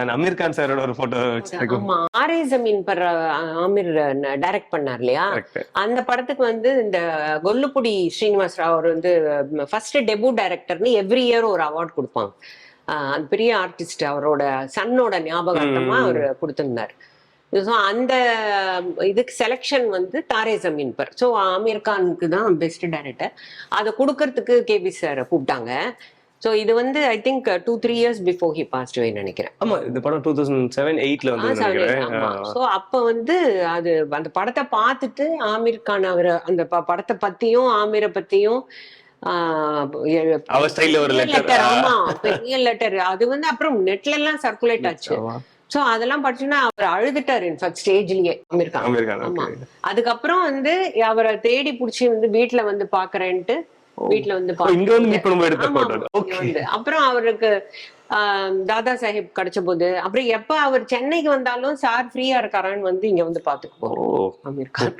And Amir Khan சாரோட ஒரு photo வச்சிருக்கோம் ஆரே ஜமீன் பர் ஆமிர் டைரக்ட் பண்ணார் இல்லையா? அந்த படத்துக்கு வந்து இந்த கொல்லுப்புடி ஸ்ரீனிவாஸ் ராவ் அவர் வந்து ஃபர்ஸ்ட் டெபு டைரக்டர்னு எவ்ரி இயர் ஒரு அவார்ட் கொடுப்பாங்க. பெரிய ஆர்டிஸ்ட் அவரோட சன்னோட ஞாபகார்த்தமா. அவர் கொடுத்திருந்தார். ஸோ அந்த இதுக்கு செலெக்ஷன் வந்து தாரே ஜமீன் பர். ஸோ ஆமீர் கானுக்கு தான் பெஸ்ட் டைரக்டர் அதை கொடுக்கறதுக்கு கேபி சார் கூப்பிட்டாங்க. ஸோ இது வந்து I think two three years before he passed நினைக்கிறேன். ஆமா இந்த படம் டூ தௌசண்ட் செவன் எயிட்ல வந்து. ஸோ அப்ப வந்து அது அந்த படத்தை பார்த்துட்டு ஆமீர் கான் அவர் அந்த படத்தை பத்தியும் ஆமீரை பத்தியும் பெரிய லெட்டர் அது வந்து அப்புறம் நெட்ல எல்லாம் சர்க்குலேட் ஆச்சு. சோ அதெல்லாம் படிச்சுன்னா அவர் அழுதுட்டாரு இன்ஃபேக்ட் ஸ்டேஜ்லயே ஆமீர் கான். அமீர் கான் ஆமா. அதுக்கப்புறம் வந்து அவரை தேடி புடிச்சு வந்து வீட்ல வந்து பாக்குறேன்ட்டு வீட்ல வந்து. அப்புறம் அவருக்கு தாதா சாஹிப் கிடைச்ச போது அப்புறம் எப்ப அவர் சென்னைக்கு வந்தாலும் சார் ஃப்ரீயா இருக்காரான்னு வந்து இங்க வந்து பாத்துக்கு ஓ போறோம் அமீர் கான்.